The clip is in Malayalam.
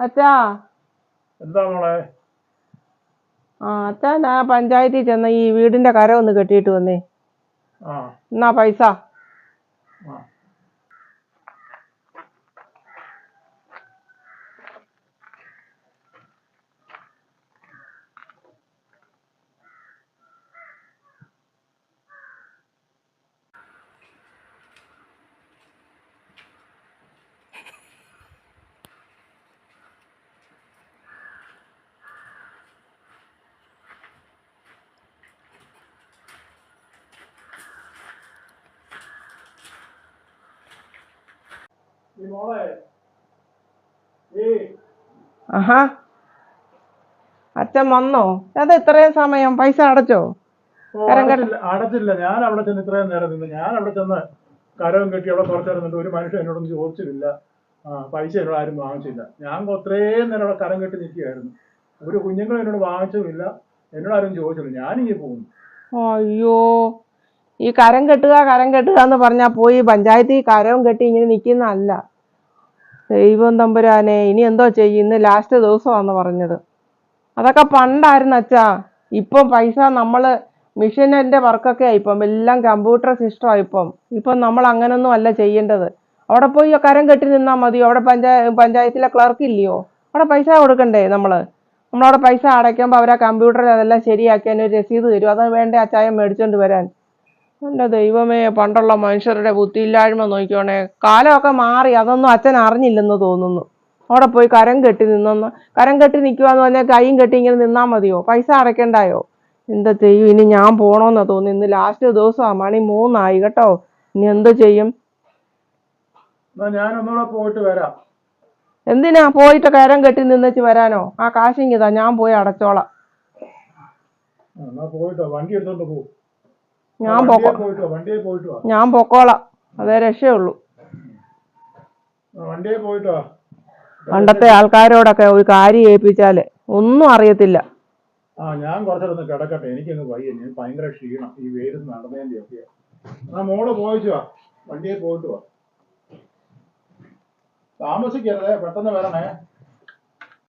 അച്ഛാ. എന്താ മോളെ? ആ അച്ഛാ ഞാൻ പഞ്ചായത്തിൽ ചെന്ന ഈ വീടിന്റെ കര ഒന്ന് കെട്ടിയിട്ട് വന്നേ. ആ. എന്നാ പൈസ? ആ. ആഹാ. അച്ഛൻ വന്നോ? അത് ഇത്രയും സമയം? പൈസ അടച്ചോ? അടച്ചില്ല ഞാൻ അവിടെ ചെന്ന് ഇത്രയും നേരം നിന്ന്. ഞാൻ അവിടെ ചെന്ന് കരവും കെട്ടി അവിടെ കുറച്ച് നേരം നിന്നിട്ട് ഒരു മനുഷ്യൻ എന്നോടൊന്നും ചോദിച്ചില്ല പൈസ എന്നോട് ആരും വാങ്ങിച്ചില്ല. ഞാൻ അത്രയും നേരം അവിടെ കരം കെട്ടി നിൽക്കുകയായിരുന്നു. ഒരു കുഞ്ഞുങ്ങളും എന്നോട് വാങ്ങിച്ചുമില്ല എന്നോട് ആരും ചോദിച്ചില്ല ഞാനിങ്ങനെ പോകുന്നു. അയ്യോ. ഈ കരം കെട്ടുക കരം കെട്ടുക എന്ന് പറഞ്ഞാൽ പോയി പഞ്ചായത്തിൽ കരവും കെട്ടി ഇങ്ങനെ നിൽക്കുന്നതല്ല. ദൈവം തമ്പുരാനെ ഇനി എന്തോ ചെയ്യും? ഇന്ന് ലാസ്റ്റ് ദിവസമാണെന്ന് പറഞ്ഞത്. അതൊക്കെ പണ്ടായിരുന്നു അച്ഛാ. ഇപ്പം പൈസ നമ്മൾ മിഷീനിന്റെ വർക്കൊക്കെ ഇപ്പം എല്ലാം കമ്പ്യൂട്ടർ സിസ്റ്റമാണ് ഇപ്പം. ഇപ്പം നമ്മൾ അങ്ങനൊന്നും അല്ല ചെയ്യേണ്ടത്. അവിടെ പോയി കരം കെട്ടി നിന്നാൽ മതി. അവിടെ പഞ്ചായ പഞ്ചായത്തിലെ ക്ലർക്ക് ഇല്ലയോ? അവിടെ പൈസ കൊടുക്കണ്ടേ നമ്മൾ നമ്മളവിടെ പൈസ അടയ്ക്കുമ്പോൾ അവരെ കമ്പ്യൂട്ടറിൽ അതെല്ലാം ശരിയാക്കി ഒരു രസീത് തരും. അത് വേണ്ടേ ആ ചായ മേടിച്ചോണ്ട് വരാൻ? എന്റെ ദൈവമേ പണ്ടുള്ള മനുഷ്യരുടെ ബുദ്ധിയില്ലായ്മ നോക്കിയോണേ കാലമൊക്കെ മാറി അതൊന്നും അച്ഛൻ അറിഞ്ഞില്ലെന്ന് തോന്നുന്നു. അവിടെ പോയി കരം കെട്ടി നിന്നൊന്ന് കരം കെട്ടി നിൽക്കുവാന്ന് പറഞ്ഞാൽ കൈയും കെട്ടി ഇങ്ങനെ നിന്നാൽ മതിയോ? പൈസ അടയ്ക്കണ്ടായോ? എന്താ ചെയ്യും ഇനി ഞാൻ പോണോന്നാ തോന്നി ഇന്ന് ലാസ്റ്റ് ദിവസമാണ് മണി മൂന്നായി കേട്ടോ. ഇനി എന്ത് ചെയ്യും? ഞാനൊന്നുകൂടെ പോയിട്ട് വരാം. എന്തിനാ പോയിട്ട് കരം കെട്ടി നിന്നേച്ച് വരാനോ? ആ കാശിങ്ങിതാ ഞാൻ പോയി അടച്ചോളാം. പോയിട്ടോ വണ്ടി എടുത്തോണ്ട് പോകും ഞാൻ പോക്കോ ഞാൻ പൊക്കോളാം. അതേ രക്ഷയുള്ളൂ. പണ്ടത്തെ ആൾക്കാരോടൊക്കെ ഒരു കാര്യം ഏൽപ്പിച്ചാൽ ഒന്നും അറിയത്തില്ല. ആ ഞാൻ കിടക്കട്ടെ. വയ്യ. ഞാൻ ഭയങ്കര ക്ഷീണം. ഈ വെയിൽ നടന്നതിന്റെ ഒക്കെ ആ മോൾ പോയിച്ചു വാ. വണ്ടിയെ പോയിട്ട് വാ. താമസിക്കരുതേ. പെട്ടെന്ന് വരണേ.